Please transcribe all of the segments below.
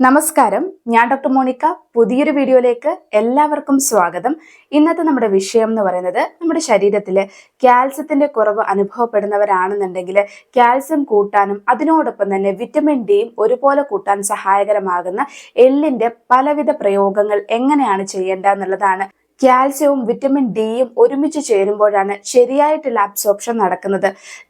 നമസ്കാരം. ഞാൻ doctor Monica. പുതിയൊരു വീഡിയോയിലേക്ക് എല്ലാവർക്കും സ്വാഗതം. ഇന്നത്തെ നമ്മുടെ വിഷയം എന്ന് പറയുന്നത് നമ്മുടെ ശരീരത്തിൽ കാൽസ്യത്തിന്റെ കുറവ് അനുഭവപ്പെടുന്നവരാണെന്നുണ്ടെങ്കിൽ കാൽസ്യം കൂട്ടാനും അതിനോടൊപ്പം തന്നെ വിറ്റമിൻ ഡിയും ഒരുപോലെ കൂട്ടാൻ സഹായകരമാകുന്ന എല്ലിന്റെ പലവിധ പ്രയോഗങ്ങൾ എങ്ങനെയാണ് ചെയ്യേണ്ടത് എന്നുള്ളതാണ് കാൽസ്യവും വിറ്റമിൻ ഡിയും ഒരുമിച്ച് ചേരുമ്പോഴാണ് ശരിയായിട്ടുള്ള അബ്സോർപ്ഷൻ നടക്കുന്നത്.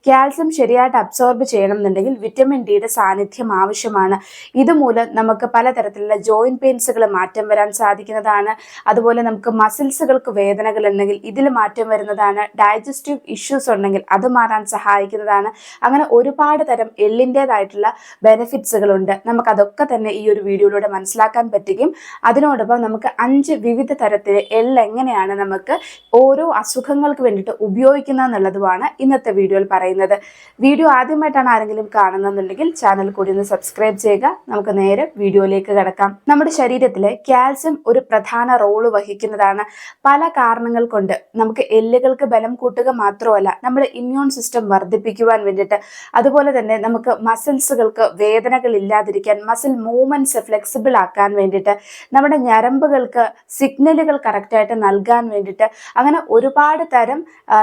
കാൽസ്യം ശരിയായിട്ട് അബ്സോർബ് ചെയ്യണം എന്നുണ്ടെങ്കിൽ വിറ്റമിൻ ഡിയുടെ സാന്നിധ്യം ആവശ്യമാണ്. ഇതുമൂലം നമുക്ക് പലതരത്തിലുള്ള ജോയിന്റ് പെയിൻസുകൾ മാറ്റം വരാൻ സാധിക്കുന്നതാണ്. അതുപോലെ നമുക്ക് മസിൽസുകൾക്ക് വേദനകൾ ഉണ്ടെങ്കിൽ ഇതിൽ മാറ്റം വരുന്നതാണ്. ഡൈജസ്റ്റീവ് ഇഷ്യൂസ് ഉണ്ടെങ്കിൽ അത് മാറാൻ സഹായിക്കുന്നതാണ്. അങ്ങനെ ഒരുപാട് തരം എള്ളിന്റെതായിട്ടുള്ള ബെനിഫിറ്റ്സുകളുണ്ട്. നമുക്കതൊക്കെ തന്നെ ഈ ഒരു വീഡിയോയിലൂടെ മനസ്സിലാക്കാൻ പറ്റുകയും അതിനോടൊപ്പം നമുക്ക് അഞ്ച് വിവിധ തരത്തിലെ എള്ള് എങ്ങനെയാണ് നമുക്ക് ഓരോ അസുഖങ്ങൾക്ക് വേണ്ടിയിട്ട് ഉപയോഗിക്കുന്നത് എന്നുള്ളതുമാണ് ഇന്നത്തെ വീഡിയോയിൽ പറയുന്നത്. വീഡിയോ ആദ്യമായിട്ടാണ് ആരെങ്കിലും കാണുന്നതെന്നുണ്ടെങ്കിൽ ചാനൽ കൂടി ഒന്ന് സബ്സ്ക്രൈബ് ചെയ്യുക. നമുക്ക് നേരെ വീഡിയോയിലേക്ക് കിടക്കാം. നമ്മുടെ ശരീരത്തിലെ കാൽസ്യം ഒരു പ്രധാന റോൾ വഹിക്കുന്നതാണ്. പല കാരണങ്ങൾ കൊണ്ട് നമുക്ക് എല്ലുകൾക്ക് ബലം കൂട്ടുക മാത്രമല്ല നമ്മുടെ ഇമ്മ്യൂൺ സിസ്റ്റം വർദ്ധിപ്പിക്കുവാൻ വേണ്ടിയിട്ട്. അതുപോലെ തന്നെ നമുക്ക് മസിൽസുകൾക്ക് വേദനകൾ ഇല്ലാതിരിക്കാൻ മസിൽ മൂവ്മെന്റ്സ് ഫ്ലെക്സിബിൾ ആക്കാൻ വേണ്ടിയിട്ട് നമ്മുടെ ഞരമ്പുകൾക്ക് സിഗ്നലുകൾ കറക്റ്റായിട്ട് നൽകാൻ വേണ്ടിയിട്ട് അങ്ങനെ ഒരുപാട് തരം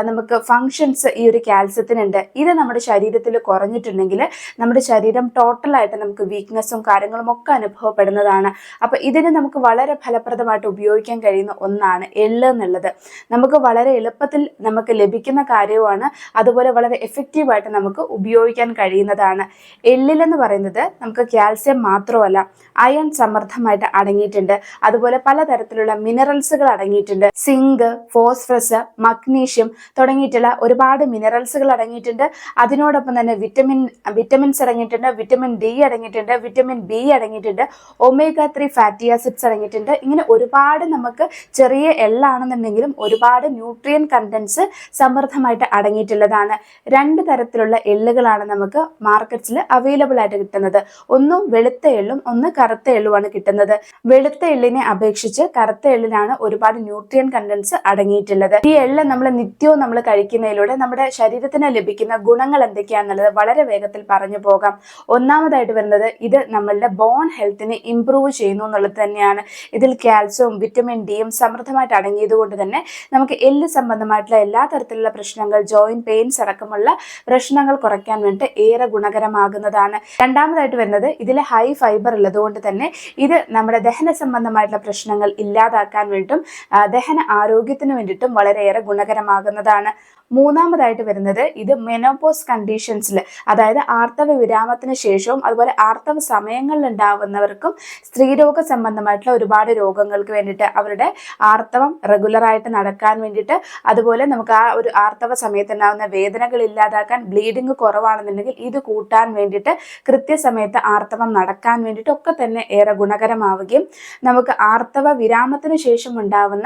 നമുക്ക് ഫങ്ഷൻസ് ഈ ഒരു കാൽസ്യത്തിനുണ്ട് ഇത് നമ്മുടെ ശരീരത്തിൽ കുറഞ്ഞിട്ടുണ്ടെങ്കിൽ നമ്മുടെ ശരീരം ടോട്ടലായിട്ട് നമുക്ക് വീക്ക്നെസ്സും കാര്യങ്ങളും ഒക്കെ അനുഭവപ്പെടുന്നതാണ്. അപ്പോൾ ഇതിന് നമുക്ക് വളരെ ഫലപ്രദമായിട്ട് ഉപയോഗിക്കാൻ കഴിയുന്ന ഒന്നാണ് എള്ള് എന്നുള്ളത്. നമുക്ക് വളരെ എളുപ്പത്തിൽ നമുക്ക് ലഭിക്കുന്ന കാര്യവുമാണ്. അതുപോലെ വളരെ എഫക്റ്റീവായിട്ട് നമുക്ക് ഉപയോഗിക്കാൻ കഴിയുന്നതാണ്. എള്ളിലെന്ന് പറയുന്നത് നമുക്ക് കാൽസ്യം മാത്രമല്ല അയൺ സമൃദ്ധമായിട്ട് അടങ്ങിയിട്ടുണ്ട്. അതുപോലെ പലതരത്തിലുള്ള മിനറൽസുകൾ അടങ്ങിയിട്ടുണ്ട്. സിങ്ക് ഫോസ്ഫറസ് മഗ്നീഷ്യം തുടങ്ങിയിട്ടുള്ള ഒരുപാട് മിനറൽസുകൾ അടങ്ങിയിട്ടുണ്ട്. അതിനോടൊപ്പം തന്നെ വിറ്റമിൻ വിറ്റമിൻസ് അടങ്ങിയിട്ടുണ്ട് വിറ്റമിൻ ഡി അടങ്ങിയിട്ടുണ്ട് വിറ്റമിൻ ബി അടങ്ങിയിട്ടുണ്ട് ഒമേഗ ത്രീ ഫാറ്റി ആസിഡ്സ് അടങ്ങിയിട്ടുണ്ട്. ഇങ്ങനെ ഒരുപാട് നമുക്ക് ചെറിയ എള്ളാണെന്നുണ്ടെങ്കിലും ഒരുപാട് ന്യൂട്രിയൻ കണ്ടൻസ് സമൃദ്ധമായിട്ട് അടങ്ങിയിട്ടുള്ളതാണ്. രണ്ട് തരത്തിലുള്ള എള്ളുകളാണ് നമുക്ക് മാർക്കറ്റ്സിൽ അവൈലബിൾ ആയിട്ട് കിട്ടുന്നത്. ഒന്ന് വെളുത്ത എള്ളും ഒന്ന് കറുത്ത എള്ളുമാണ് കിട്ടുന്നത്. വെളുത്ത എള്ളിനെ അപേക്ഷിച്ച് കറുത്ത എള്ളിലാണ് ഒരുപാട് ന്യൂട്രിയൻ കണ്ടൻസ് അടങ്ങിയിട്ടുള്ളത്. ഈ എള്ള നമ്മൾ നിത്യവും നമ്മൾ കഴിക്കുന്നതിലൂടെ നമ്മുടെ ശരീരത്തിന് ലഭിക്കുന്ന ഗുണങ്ങൾ എന്തൊക്കെയാണെന്നുള്ളത് വളരെ വേഗത്തിൽ പറഞ്ഞു പോകാം. ഒന്നാമതായിട്ട് വരുന്നത് ഇത് നമ്മളുടെ ബോൺ ഹെൽത്തിനെ ഇംപ്രൂവ് ചെയ്യുന്നു എന്നുള്ളത് തന്നെയാണ്. ഇതിൽ കാൽസ്യവും വിറ്റമിൻ ഡിയും സമൃദ്ധമായിട്ട് അടങ്ങിയത് കൊണ്ട് തന്നെ നമുക്ക് എല്ല് സംബന്ധമായിട്ടുള്ള എല്ലാ തരത്തിലുള്ള പ്രശ്നങ്ങൾ ജോയിന്റ് പെയിൻസ് അടക്കമുള്ള പ്രശ്നങ്ങൾ കുറയ്ക്കാൻ വേണ്ടി ഏറെ ഗുണകരമാകുന്നതാണ്. രണ്ടാമതായിട്ട് വരുന്നത് ഇതിൽ ഹൈ ഫൈബർ ഉള്ളതുകൊണ്ട് തന്നെ ഇത് നമ്മുടെ ദഹന സംബന്ധമായിട്ടുള്ള പ്രശ്നങ്ങൾ ഇല്ലാതാക്കാൻ വേണ്ടിയിട്ടും ദഹന ആരോഗ്യത്തിന് വേണ്ടിയിട്ടും വളരെയേറെ ഗുണകരമാകുന്നതാണ്. മൂന്നാമതായിട്ട് വരുന്നത് ഇത് മെനോപോസ് കണ്ടീഷൻസിൽ അതായത് ആർത്തവ വിരാമത്തിന് ശേഷവും അതുപോലെ ആർത്തവ സമയങ്ങളിൽ ഉണ്ടാവുന്നവർക്കും സ്ത്രീരോഗ സംബന്ധമായിട്ടുള്ള ഒരുപാട് രോഗങ്ങൾക്ക് വേണ്ടിയിട്ട് അവരുടെ ആർത്തവം റെഗുലറായിട്ട് നടക്കാൻ വേണ്ടിയിട്ട് അതുപോലെ നമുക്ക് ആ ഒരു ആർത്തവ സമയത്ത് ഉണ്ടാകുന്ന വേദനകൾ ഇല്ലാതാക്കാൻ ബ്ലീഡിങ് കുറവാണെന്നുണ്ടെങ്കിൽ ഇത് കൂട്ടാൻ വേണ്ടിയിട്ട് കൃത്യസമയത്ത് ആർത്തവം നടക്കാൻ വേണ്ടിയിട്ട് ഒക്കെ തന്നെ ഏറെ ഗുണകരമാവുകയും നമുക്ക് ആർത്തവ വിരാമത്തിന് ശേഷം ഉണ്ടാവുന്ന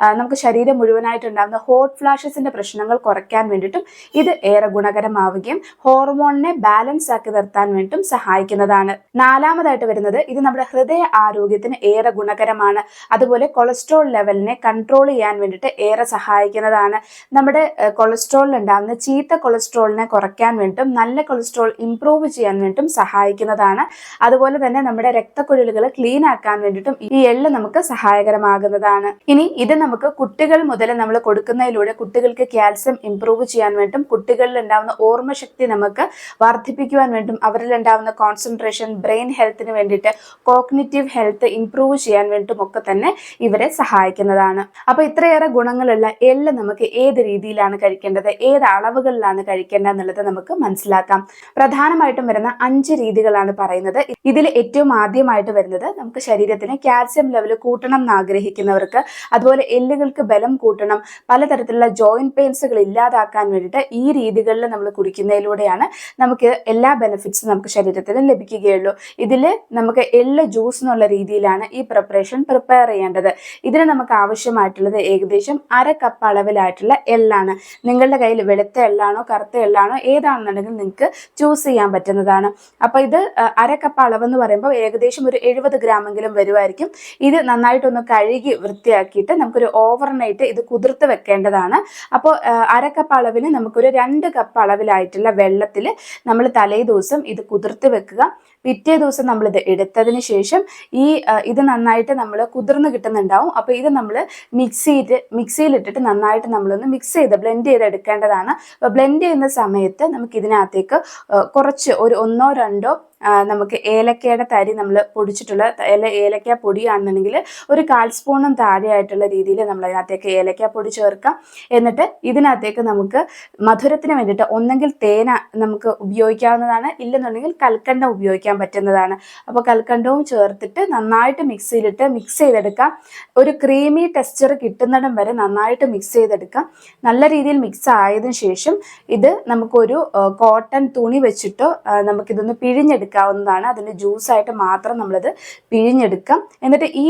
ആ, നമുക്ക് ശരീരം മുഴുവനായിട്ട് ഉണ്ടാകുന്ന ഹോട്ട് ഫ്ലാഷസിന്റെ പ്രശ്നങ്ങൾ കുറയ്ക്കാൻ വേണ്ടിയിട്ടും ഇത് ഏറെ ഗുണകരമാവുകയും ഹോർമോണിനെ ബാലൻസ് ആക്കി നിർത്താൻ വേണ്ടിയിട്ടും സഹായിക്കുന്നതാണ്. നാലാമതായിട്ട് വരുന്നത് ഇത് നമ്മുടെ ഹൃദയ ആരോഗ്യത്തിന് ഏറെ ഗുണകരമാണ്. അതുപോലെ കൊളസ്ട്രോൾ ലെവലിനെ കൺട്രോൾ ചെയ്യാൻ വേണ്ടിയിട്ട് ഏറെ സഹായിക്കുന്നതാണ്. നമ്മുടെ കൊളസ്ട്രോളിൽ ഉണ്ടാകുന്ന ചീത്ത കൊളസ്ട്രോളിനെ കുറയ്ക്കാൻ വേണ്ടിയിട്ടും നല്ല കൊളസ്ട്രോൾ ഇംപ്രൂവ് ചെയ്യാൻ വേണ്ടിയിട്ടും സഹായിക്കുന്നതാണ്. അതുപോലെ തന്നെ നമ്മുടെ രക്തക്കുഴലുകൾ ക്ലീൻ ആക്കാൻ വേണ്ടിയിട്ടും ഈ എള്ള് നമുക്ക് സഹായകരമാകുന്നതാണ്. ഇനി ഇത് നമുക്ക് കുട്ടികൾ മുതൽ നമ്മൾ കൊടുക്കുന്നതിലൂടെ കുട്ടികൾക്ക് കാൽസ്യം ഇംപ്രൂവ് ചെയ്യാൻ വേണ്ടിയിട്ടും കുട്ടികളിൽ ഉണ്ടാകുന്ന ഓർമ്മശക്തി നമുക്ക് വർദ്ധിപ്പിക്കുവാൻ വേണ്ടും അവരിൽ ഉണ്ടാവുന്ന കോൺസെൻട്രേഷൻ ബ്രെയിൻ ഹെൽത്തിന് വേണ്ടിയിട്ട് കോഗ്നിറ്റീവ് ഹെൽത്ത് ഇംപ്രൂവ് ചെയ്യാൻ വേണ്ടിയിട്ടും ഒക്കെ തന്നെ ഇവരെ സഹായിക്കുന്നതാണ്. അപ്പോൾ ഇത്രയേറെ ഗുണങ്ങളുള്ള എല്ലാം നമുക്ക് ഏത് രീതിയിലാണ് കഴിക്കേണ്ടത്? ഏത് അളവുകളിലാണ് കഴിക്കേണ്ടത് എന്നുള്ളത് നമുക്ക് മനസ്സിലാക്കാം. പ്രധാനമായിട്ടും വരുന്ന അഞ്ച് രീതികളാണ് പറയുന്നത്. ഇതിൽ ഏറ്റവും ആദ്യമായിട്ട് വരുന്നത് നമുക്ക് ശരീരത്തിന് കാൽസ്യം ലെവൽ കൂട്ടണം എന്ന് ആഗ്രഹിക്കുന്നവർക്ക് അതുപോലെ എല്ലുകൾക്ക് ബലം കൂട്ടണം. പലതരത്തിലുള്ള ജോയിന്റ് പെയിൻസുകൾ ഇല്ലാതാക്കാൻ വേണ്ടിയിട്ട് ഈ രീതികളിൽ നമ്മൾ കുടിക്കുന്നതിലൂടെയാണ് നമുക്ക് എല്ലാ ബെനിഫിറ്റ്സും നമുക്ക് ശരീരത്തിന് ലഭിക്കുകയുള്ളൂ. ഇതിൽ നമുക്ക് എല്ല ജ്യൂസ് എന്നുള്ള രീതിയിലാണ് ഈ പ്രിപ്പറേഷൻ പ്രിപ്പയർ ചെയ്യേണ്ടത്. ഇതിന് നമുക്ക് ആവശ്യമായിട്ടുള്ളത് ഏകദേശം അര കപ്പ് അളവിലായിട്ടുള്ള എള്ളാണ്. നിങ്ങളുടെ കയ്യിൽ വെളുത്ത എള്ളാണോ കറുത്ത എള്ളാണോ ഏതാണെന്നുണ്ടെങ്കിൽ നിങ്ങൾക്ക് ചൂസ് ചെയ്യാൻ പറ്റുന്നതാണ്. അപ്പോൾ ഇത് അര കപ്പ് അളവെന്ന് പറയുമ്പോൾ ഏകദേശം ഒരു എഴുപത് ഗ്രാമെങ്കിലും വരുമായിരിക്കും ഇത് നന്നായിട്ടൊന്ന് കഴുകി വൃത്തിയാക്കിയിട്ട് നമുക്കൊരു ഓവർനൈറ്റ് ഇത് കുതിർത്ത് വെക്കേണ്ടതാണ്. അപ്പോൾ അര കപ്പ് അളവിന് നമുക്കൊരു രണ്ട് കപ്പ് അളവിലായിട്ടുള്ള വെള്ളത്തിൽ നമ്മൾ തലേ ദിവസം ഇത് കുതിർത്ത് വെക്കുക. പിറ്റേ ദിവസം നമ്മളിത് എടുത്തതിന് ശേഷം ഈ ഇത് നന്നായിട്ട് നമ്മൾ കുതിർന്ന് കിട്ടുന്നുണ്ടാവും. അപ്പോൾ ഇത് നമ്മൾ മിക്സിയിൽ മിക്സിയിലിട്ടിട്ട് നന്നായിട്ട് നമ്മളൊന്ന് മിക്സ് ചെയ്ത് ബ്ലെൻഡ് ചെയ്ത് എടുക്കേണ്ടതാണ്. അപ്പോൾ ബ്ലെൻഡ് ചെയ്യുന്ന സമയത്ത് നമുക്ക് ഇതിനകത്തേക്ക് കുറച്ച് ഒരു ഒന്നോ രണ്ടോ നമുക്ക് ഏലക്കയുടെ തരി നമ്മൾ പൊടിച്ചിട്ടുള്ള ഏലക്ക പൊടിയാണെന്നുണ്ടെങ്കിൽ ഒരു കാൽ സ്പൂണും താഴെയായിട്ടുള്ള രീതിയിൽ നമ്മൾ അതിനകത്തേക്ക് ഏലക്ക പൊടി ചേർക്കാം. എന്നിട്ട് ഇതിനകത്തേക്ക് നമുക്ക് മധുരത്തിന് വേണ്ടിയിട്ട് ഒന്നെങ്കിൽ തേന നമുക്ക് ഉപയോഗിക്കാവുന്നതാണ്. ഇല്ലെന്നുണ്ടെങ്കിൽ കൽക്കണ്ടം ഉപയോഗിക്കാൻ പറ്റുന്നതാണ്. അപ്പോൾ കൽക്കണ്ടവും ചേർത്തിട്ട് നന്നായിട്ട് മിക്സിയിലിട്ട് മിക്സ് ചെയ്തെടുക്കാം. ഒരു ക്രീമി ടെക്സ്ചർ കിട്ടുന്നിടം വരെ നന്നായിട്ട് മിക്സ് ചെയ്തെടുക്കാം. നല്ല രീതിയിൽ മിക്സ് ആയതിനു ശേഷം ഇത് നമുക്കൊരു കോട്ടൺ തുണി വെച്ചിട്ടോ നമുക്കിതൊന്ന് നമുക്കിതൊന്ന് പിഴിഞ്ഞെടുക്കാവുന്നതാണ് അതിന്റെ ജ്യൂസായിട്ട് മാത്രം നമ്മളിത് പിഴിഞ്ഞെടുക്കാം. എന്നിട്ട് ഈ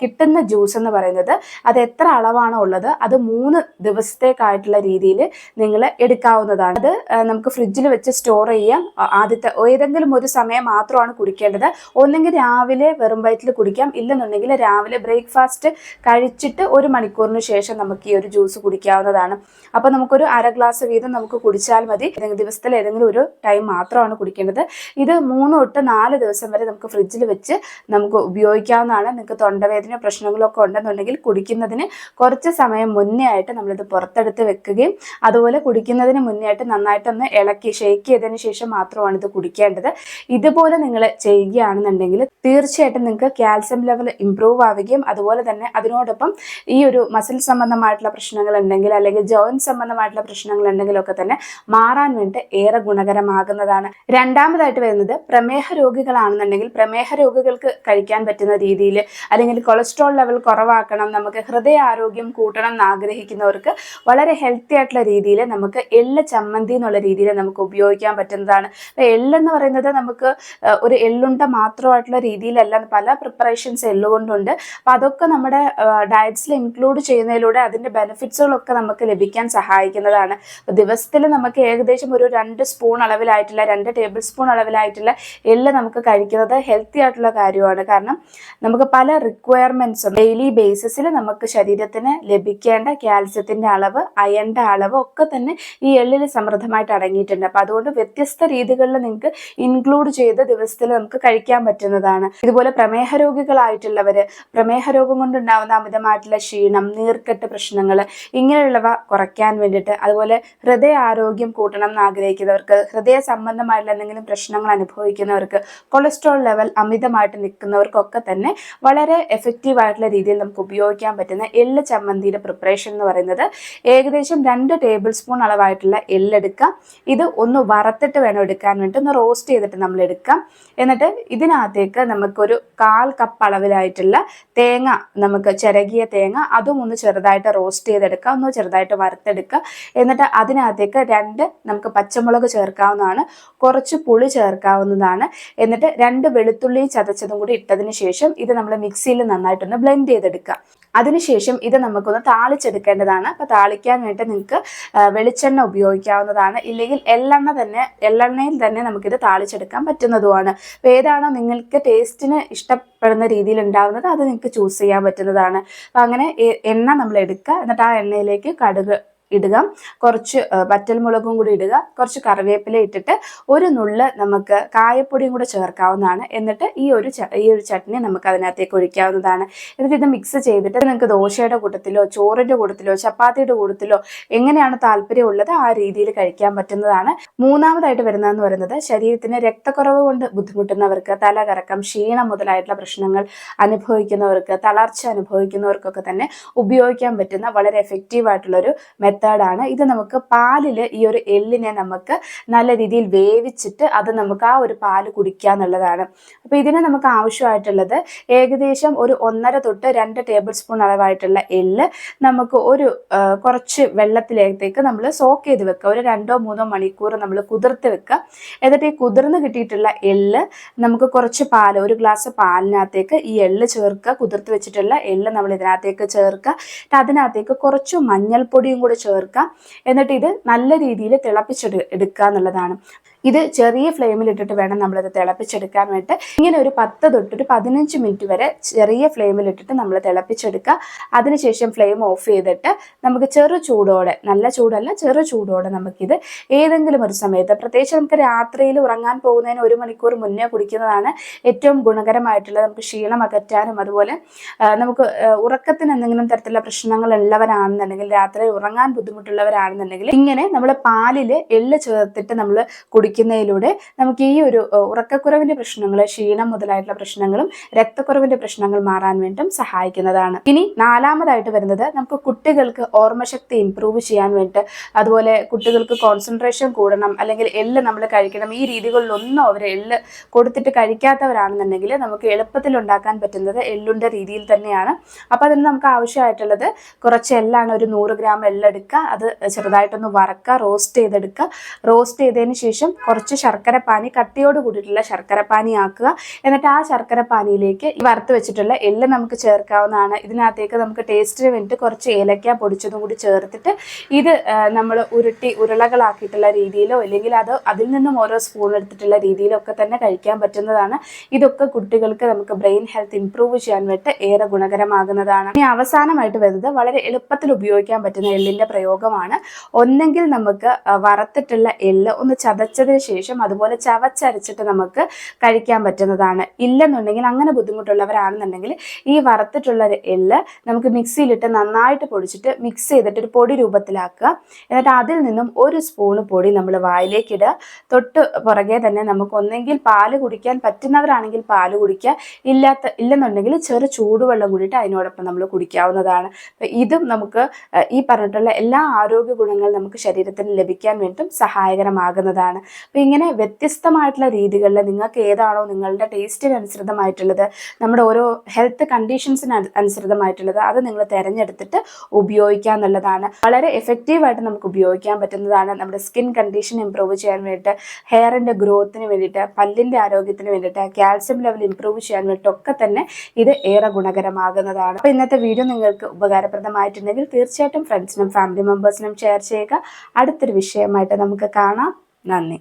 കിട്ടുന്ന ജ്യൂസ് എന്ന് പറയുന്നത് അത് എത്ര അളവാണോ ഉള്ളത്? അത് മൂന്ന് ദിവസത്തേക്കായിട്ടുള്ള രീതിയിൽ നിങ്ങൾ എടുക്കാവുന്നതാണ്. അത് നമുക്ക് ഫ്രിഡ്ജിൽ വെച്ച് സ്റ്റോർ ചെയ്യാം. ആദ്യത്തെ ഏതെങ്കിലും ഒരു സമയം മാത്രമാണ് കുടിക്കേണ്ടത്. ഒന്നെങ്കിൽ രാവിലെ വെറും വയറ്റിൽ കുടിക്കാം. ഇല്ലെന്നുണ്ടെങ്കിൽ രാവിലെ ബ്രേക്ക്ഫാസ്റ്റ് കഴിച്ചിട്ട് ഒരു മണിക്കൂറിന് ശേഷം നമുക്ക് ഈ ഒരു ജ്യൂസ് കുടിക്കാവുന്നതാണ്. അപ്പോൾ നമുക്കൊരു അര ഗ്ലാസ് വീതം നമുക്ക് കുടിച്ചാൽ മതി. ദിവസത്തിൽ ഏതെങ്കിലും ഒരു ടൈം മാത്രമാണ് കുടിക്കേണ്ടത്. ഇത് മൂന്ന് തൊട്ട് നാല് ദിവസം വരെ നമുക്ക് ഫ്രിഡ്ജിൽ വെച്ച് നമുക്ക് ഉപയോഗിക്കാവുന്നതാണ്. നിങ്ങൾക്ക് തൊണ്ടവേദന പ്രശ്നങ്ങളൊക്കെ ഉണ്ടെന്നുണ്ടെങ്കിൽ കുടിക്കുന്നതിന് കുറച്ച് സമയം മുന്നേ ആയിട്ട് നമ്മളിത് പുറത്തെടുത്ത് വെക്കുകയും അതുപോലെ കുടിക്കുന്നതിന് മുന്നേ ആയിട്ട് നന്നായിട്ടൊന്ന് ഇളക്കി ഷേക്ക് ചെയ്തതിന് ശേഷം മാത്രമാണ് ഇത് കുടിക്കേണ്ടത്. ഇതുപോലെ നിങ്ങൾ ചെയ്യുകയാണെന്നുണ്ടെങ്കിൽ തീർച്ചയായിട്ടും നിങ്ങൾക്ക് കാൽസ്യം ലെവൽ ഇമ്പ്രൂവ് ആവുകയും അതുപോലെ തന്നെ അതിനോടൊപ്പം ഈ ഒരു മസിൽ സംബന്ധമായിട്ടുള്ള പ്രശ്നങ്ങൾ ഉണ്ടെങ്കിൽ അല്ലെങ്കിൽ ജോയിന്റ് സംബന്ധമായിട്ടുള്ള പ്രശ്നങ്ങൾ ഉണ്ടെങ്കിലൊക്കെ തന്നെ മാറാൻ വേണ്ടി ഏറെ ഗുണകരമാകുന്നതാണ്. രണ്ടാമതായിട്ട് വരുന്നത് പ്രമേഹ രോഗികളാണെന്നുണ്ടെങ്കിൽ പ്രമേഹ രോഗികൾക്ക് കഴിക്കാൻ പറ്റുന്ന രീതിയിൽ അല്ലെങ്കിൽ കൊളസ്ട്രോൾ ലെവൽ കുറവാക്കണം നമുക്ക് ഹൃദയ ആരോഗ്യം കൂട്ടണം എന്ന് ആഗ്രഹിക്കുന്നവർക്ക് വളരെ ഹെൽത്തി ആയിട്ടുള്ള രീതിയിൽ നമുക്ക് എള്ള് ചമ്മന്തി എന്നുള്ള രീതിയിൽ നമുക്ക് ഉപയോഗിക്കാൻ പറ്റുന്നതാണ്. അപ്പോൾ എള്ളെന്ന് പറയുന്നത് നമുക്ക് ഒരു എള്ളുണ്ട മാത്രമായിട്ടുള്ള രീതിയിലല്ല പല പ്രിപ്പറേഷൻസ് എള്ളുകൊണ്ടുണ്ട് അപ്പോൾ അതൊക്കെ നമ്മുടെ ഡയറ്റ്സിൽ ഇൻക്ലൂഡ് ചെയ്യുന്നതിലൂടെ അതിന്റെ ബെനിഫിറ്റ്സുകളൊക്കെ നമുക്ക് ലഭിക്കാൻ സഹായിക്കുന്നതാണ്. ദിവസത്തിൽ നമുക്ക് ഏകദേശം ഒരു രണ്ട് സ്പൂൺ അളവിലായിട്ടുള്ള രണ്ട് ടേബിൾ സ്പൂൺ അളവിലായിട്ടുള്ള എള്ള് നമുക്ക് കഴിക്കുന്നത് ഹെൽത്തി ആയിട്ടുള്ള കാര്യമാണ്. കാരണം നമുക്ക് പല റിക്വയർമെന്റ്സും ഡെയിലി ബേസിസിൽ നമുക്ക് ശരീരത്തിന് ലഭിക്കേണ്ട കാൽസ്യത്തിന്റെ അളവ് അയണിന്റെ അളവ് ഒക്കെ തന്നെ ഈ എള്ളിൽ സമൃദ്ധമായിട്ട് അടങ്ങിയിട്ടുണ്ട്. അപ്പം അതുകൊണ്ട് വ്യത്യസ്ത രീതികളിൽ നിങ്ങൾക്ക് ഇൻക്ലൂഡ് ചെയ്ത് ദിവസത്തിൽ നമുക്ക് കഴിക്കാൻ പറ്റുന്നതാണ്. ഇതുപോലെ പ്രമേഹ രോഗികളായിട്ടുള്ളവർ പ്രമേഹ രോഗം കൊണ്ടുണ്ടാകുന്ന അമിതമായിട്ടുള്ള ക്ഷീണം നീർക്കെട്ട് പ്രശ്നങ്ങൾ ഇങ്ങനെയുള്ളവ കുറയ്ക്കാൻ വേണ്ടിയിട്ട് അതുപോലെ ഹൃദയ ആരോഗ്യം കൂട്ടണം എന്ന് ആഗ്രഹിക്കുന്നവർക്ക് ഹൃദയ സംബന്ധമായിട്ടുള്ള എന്തെങ്കിലും പ്രശ്നങ്ങൾ അനുഭവിക്കുന്നവർക്ക് കൊളസ്ട്രോൾ ലെവൽ അമിതമായിട്ട് നിൽക്കുന്നവർക്കൊക്കെ തന്നെ വളരെ എഫക്റ്റീവ് ആയിട്ടുള്ള രീതിയിൽ നമുക്ക് ഉപയോഗിക്കാൻ പറ്റുന്ന എള്ള് ചമ്മന്തിയുടെ പ്രിപ്പറേഷൻ എന്ന് പറയുന്നത് ഏകദേശം രണ്ട് ടേബിൾ സ്പൂൺ അളവായിട്ടുള്ള എള്ളെടുക്കാം ഇത് ഒന്ന് വറുത്തിട്ട് വേണം എടുക്കാൻ വേണ്ടി. ഒന്ന് റോസ്റ്റ് ചെയ്തിട്ട് നമ്മൾ എടുക്കാം എന്നിട്ട് ഇതിനകത്തേക്ക് നമുക്കൊരു കാൽ കപ്പ് അളവിലായിട്ടുള്ള തേങ്ങ നമുക്ക് ചിരകിയ തേങ്ങ അതും ഒന്ന് ചെറുതായിട്ട് റോസ്റ്റ് ചെയ്തെടുക്കാം ഒന്ന് ചെറുതായിട്ട് വറുത്തെടുക്കുക. എന്നിട്ട് അതിനകത്തേക്ക് രണ്ട് നമുക്ക് പച്ചമുളക് ചേർക്കാവുന്നതാണ്. കുറച്ച് പുളി ചേർക്കാവുന്നതാണ് എന്നിട്ട് രണ്ട് വെളുത്തുള്ളി ചതച്ചതും കൂടി ഇട്ടതിന് ശേഷം ഇത് നമ്മൾ മിക്സിയിൽ നന്നായിട്ടൊന്ന് ബ്ലെൻഡ് ചെയ്തെടുക്കുക. അതിനുശേഷം ഇത് നമുക്കൊന്ന് താളിച്ചെടുക്കേണ്ടതാണ്. അപ്പോൾ താളിക്കാൻ വേണ്ടി നിങ്ങൾക്ക് വെളിച്ചെണ്ണ ഉപയോഗിക്കാവുന്നതാണ്. ഇല്ലെങ്കിൽ എള്ളെണ്ണ തന്നെ എള്ളെണ്ണയിൽ തന്നെ നമുക്കിത് താളിച്ചെടുക്കാൻ പറ്റുന്നതുമാണ്. അപ്പോൾ ഏതാണോ നിങ്ങൾക്ക് ടേസ്റ്റിന് ഇഷ്ടപ്പെടുന്ന രീതിയിൽ ഉണ്ടാവുന്നത് അത് നിങ്ങൾക്ക് ചൂസ് ചെയ്യാൻ പറ്റുന്നതാണ്. അപ്പോൾ അങ്ങനെ എണ്ണ നമ്മൾ എടുക്കുക. എന്നിട്ട് ആ എണ്ണയിലേക്ക് കടുക് ഇടുക. കുറച്ച് വറ്റൽമുളകും കൂടി ഇടുക. കുറച്ച് കറിവേപ്പില ഇട്ടിട്ട് ഒരു നുള്ള് നമുക്ക് കായപ്പൊടിയും കൂടെ ചേർക്കാവുന്നതാണ്. എന്നിട്ട് ഈ ഒരു ഈ ഒരു ചട്നി നമുക്ക് അതിനകത്തേക്ക് ഒഴിക്കാവുന്നതാണ്. എന്നിട്ട് ഇത് മിക്സ് ചെയ്തിട്ട് നിങ്ങൾക്ക് ദോശയുടെ കൂട്ടത്തിലോ ചോറിന്റെ കൂട്ടത്തിലോ ചപ്പാത്തിയുടെ കൂട്ടത്തിലോ എങ്ങനെയാണ് താല്പര്യമുള്ളത് ആ രീതിയിൽ കഴിക്കാൻ പറ്റുന്നതാണ്. മൂന്നാമതായിട്ട് വരുന്നതെന്ന് പറയുന്നത് ശരീരത്തിന് രക്തക്കുറവ് കൊണ്ട് ബുദ്ധിമുട്ടുന്നവർക്ക് തലകറക്കം ക്ഷീണം മുതലായിട്ടുള്ള പ്രശ്നങ്ങൾ അനുഭവിക്കുന്നവർക്ക് തളർച്ച അനുഭവിക്കുന്നവർക്കൊക്കെ തന്നെ ഉപയോഗിക്കാൻ പറ്റുന്ന വളരെ എഫക്റ്റീവ് ആയിട്ടുള്ളൊരു മെത്തേഡാണ്. ഇത് നമുക്ക് പാലിൽ ഈ ഒരു എല്ലിനെ നമുക്ക് നല്ല രീതിയിൽ വേവിച്ചിട്ട് അത് നമുക്ക് ആ ഒരു പാൽ കുടിക്കുക എന്നുള്ളതാണ് അപ്പോൾ ഇതിന് നമുക്ക് ആവശ്യമായിട്ടുള്ളത് ഏകദേശം ഒരു ഒന്നര തൊട്ട് രണ്ട് ടേബിൾ സ്പൂൺ അളവായിട്ടുള്ള എല്ല് നമുക്ക് ഒരു കുറച്ച് വെള്ളത്തിലേക്ക് നമ്മൾ സോക്ക് ചെയ്ത് വെക്കുക ഒരു രണ്ടോ മൂന്നോ മണിക്കൂർ നമ്മൾ കുതിർത്ത് വെക്കുക എന്നിട്ട് ഈ കുതിർന്ന് കിട്ടിയിട്ടുള്ള എല്ല് നമുക്ക് കുറച്ച് പാൽ ഒരു ഗ്ലാസ് പാലിനകത്തേക്ക് ഈ എള്ള് ചേർക്കുക കുതിർത്ത് വെച്ചിട്ടുള്ള എല്ല് നമ്മൾ ഇതിനകത്തേക്ക് ചേർക്കുക അതിനകത്തേക്ക് കുറച്ച് മഞ്ഞൾപ്പൊടിയും കൂടെ എന്നിട്ട് ഇത് നല്ല രീതിയിൽ തിളപ്പിച്ചെടു എടുക്കുക എന്നുള്ളതാണ്. ഇത് ചെറിയ ഫ്ലെയിമിൽ ഇട്ടിട്ട് വേണം നമ്മളിത് തിളപ്പിച്ചെടുക്കാൻ വേണ്ടി ഇങ്ങനെ ഒരു പത്ത് തൊട്ട് ഒരു പതിനഞ്ച് മിനിറ്റ് വരെ ചെറിയ ഫ്ലെയിമിൽ ഇട്ടിട്ട് നമ്മൾ തിളപ്പിച്ചെടുക്കുക. അതിനുശേഷം ഫ്ലെയിം ഓഫ് ചെയ്തിട്ട് നമുക്ക് ചെറു ചൂടോടെ നല്ല ചൂടല്ല ചെറു ചൂടോടെ നമുക്കിത് ഏതെങ്കിലും ഒരു സമയത്ത് പ്രത്യേകിച്ച് നമുക്ക് രാത്രിയിൽ ഉറങ്ങാൻ പോകുന്നതിന് ഒരു മണിക്കൂർ മുന്നേ കുടിക്കുന്നതാണ് ഏറ്റവും ഗുണകരമായിട്ടുള്ളത്. നമുക്ക് ക്ഷീണം അകറ്റാനും അതുപോലെ നമുക്ക് ഉറക്കത്തിന് എന്തെങ്കിലും തരത്തിലുള്ള പ്രശ്നങ്ങൾ ഉള്ളവരാണെന്നുണ്ടെങ്കിൽ രാത്രി ഉറങ്ങാൻ ബുദ്ധിമുട്ടുള്ളവരാണെന്നുണ്ടെങ്കിൽ ഇങ്ങനെ നമ്മൾ പാലിൽ എള്ള് ചേർത്തിട്ട് നമ്മൾ കുടിക്കുന്നതിലൂടെ നമുക്ക് ഈ ഒരു ഉറക്കക്കുറവിന്റെ പ്രശ്നങ്ങൾ ക്ഷീണം മുതലായിട്ടുള്ള പ്രശ്നങ്ങളും രക്തക്കുറവിന്റെ പ്രശ്നങ്ങൾ മാറാൻ വേണ്ടും സഹായിക്കുന്നതാണ്. ഇനി നാലാമതായിട്ട് വരുന്നത് നമുക്ക് കുട്ടികൾക്ക് ഓർമ്മശക്തി ഇംപ്രൂവ് ചെയ്യാൻ വേണ്ടി അതുപോലെ കുട്ടികൾക്ക് കോൺസെൻട്രേഷൻ കൂടണം അല്ലെങ്കിൽ എള്ള് നമ്മൾ കഴിക്കണം. ഈ രീതികളിലൊന്നും അവർ എള്ള് കൊടുത്തിട്ട് കഴിക്കാത്തവരാണെന്നുണ്ടെങ്കിൽ നമുക്ക് എളുപ്പത്തിൽ ഉണ്ടാക്കാൻ പറ്റുന്നത് എള്ളുണ്ട രീതിയിൽ തന്നെയാണ്. അപ്പോൾ അതിന് നമുക്ക് ആവശ്യമായിട്ടുള്ളത് കുറച്ച് എല്ലാണ് ഒരു നൂറ് ഗ്രാം എള്ളെടുക്കുക അത് ചെറുതായിട്ടൊന്ന് വറക്കുക റോസ്റ്റ് ചെയ്തെടുക്കുക. റോസ്റ്റ് ചെയ്തതിന് ശേഷം കുറച്ച് ശർക്കര പാനി കട്ടിയോട് കൂടിയിട്ടുള്ള ശർക്കര പാനി ആക്കുക എന്നിട്ട് ആ ശർക്കര പാനിയിലേക്ക് ഈ വറുത്ത് വെച്ചിട്ടുള്ള എല്ല് നമുക്ക് ചേർക്കാവുന്നതാണ്. ഇതിനകത്തേക്ക് നമുക്ക് ടേസ്റ്റിന് വേണ്ടിയിട്ട് കുറച്ച് ഏലക്ക പൊടിച്ചതും കൂടി ചേർത്തിട്ട് ഇത് നമ്മൾ ഉരുട്ടി ഉരുളകളാക്കിയിട്ടുള്ള രീതിയിലോ അല്ലെങ്കിൽ അത് അതിൽ നിന്നും ഓരോ സ്പൂൺ എടുത്തിട്ടുള്ള രീതിയിലോ ഒക്കെ തന്നെ കഴിക്കാൻ പറ്റുന്നതാണ്. ഇതൊക്കെ കുട്ടികൾക്ക് നമുക്ക് ബ്രെയിൻ ഹെൽത്ത് ഇംപ്രൂവ് ചെയ്യാൻ വേണ്ടി ഏറെ ഗുണകരമാകുന്നതാണ്. ഇനി അവസാനമായിട്ട് വരുന്നത് വളരെ എളുപ്പത്തിൽ ഉപയോഗിക്കാൻ പറ്റുന്ന എള്ളിന്റെ പ്രയോഗമാണ്. ഒന്നെങ്കിൽ നമുക്ക് വറുത്തിട്ടുള്ള എള്ള് ഒന്ന് ചതച്ചതിന് ശേഷം അതുപോലെ ചവച്ചരച്ചിട്ട് നമുക്ക് കഴിക്കാൻ പറ്റുന്നതാണ്. ഇല്ലെന്നുണ്ടെങ്കിൽ അങ്ങനെ ബുദ്ധിമുട്ടുള്ളവരാണെന്നുണ്ടെങ്കിൽ ഈ വറുത്തിട്ടുള്ള എല്ല് നമുക്ക് മിക്സിയിലിട്ട് നന്നായിട്ട് പൊടിച്ചിട്ട് മിക്സ് ചെയ്തിട്ട് ഒരു പൊടി രൂപത്തിലാക്കുക. എന്നിട്ട് അതിൽ നിന്നും ഒരു സ്പൂണ് പൊടി നമ്മൾ വായിലേക്ക് ഇടുക തൊട്ട് പുറകെ തന്നെ നമുക്ക് ഒന്നെങ്കിൽ പാൽ കുടിക്കാൻ പറ്റുന്നവരാണെങ്കിൽ പാൽ കുടിക്കുക. ഇല്ലാത്ത ഇല്ലെന്നുണ്ടെങ്കിൽ ചെറു ചൂടുവെള്ളം കൂടിയിട്ട് അതിനോടൊപ്പം നമ്മൾ കുടിക്കാവുന്നതാണ്. ഇതും നമുക്ക് ഈ പറഞ്ഞിട്ടുള്ള എല്ലാ ആരോഗ്യ ഗുണങ്ങളും നമുക്ക് ശരീരത്തിന് ലഭിക്കാൻ വേണ്ടിയിട്ടും സഹായകരമാകുന്നതാണ്. അപ്പം ഇങ്ങനെ വ്യത്യസ്തമായിട്ടുള്ള രീതികളിൽ നിങ്ങൾക്ക് ഏതാണോ നിങ്ങളുടെ ടേസ്റ്റിന് അനുസൃതമായിട്ടുള്ളത് നമ്മുടെ ഓരോ ഹെൽത്ത് കണ്ടീഷൻസിന് അനുസൃതമായിട്ടുള്ളത് അത് നിങ്ങൾ തിരഞ്ഞെടുത്തിട്ട് ഉപയോഗിക്കുക എന്നുള്ളതാണ്. വളരെ എഫക്റ്റീവായിട്ട് നമുക്ക് ഉപയോഗിക്കാൻ പറ്റുന്നതാണ് നമ്മുടെ സ്കിൻ കണ്ടീഷൻ ഇമ്പ്രൂവ് ചെയ്യാൻ വേണ്ടിയിട്ട് ഹെയറിന്റെ ഗ്രോത്തിന് വേണ്ടിയിട്ട് പല്ലിന്റെ ആരോഗ്യത്തിന് വേണ്ടിയിട്ട് കാൽസ്യം ലെവൽ ഇമ്പ്രൂവ് ചെയ്യാൻ വേണ്ടിയിട്ടൊക്കെ തന്നെ ഇത് ഏറെ ഗുണകരമാകുന്നതാണ്. അപ്പോൾ ഇന്നത്തെ വീഡിയോ നിങ്ങൾക്ക് ഉപകാരപ്രദമായിട്ടുണ്ടെങ്കിൽ തീർച്ചയായിട്ടും ഫ്രണ്ട്സിനും ഫാമിലി മെമ്പേഴ്സിനും ഷെയർ ചെയ്യുക. അടുത്തൊരു വിഷയമായിട്ട് നമുക്ക് കാണാം. നന്ദി.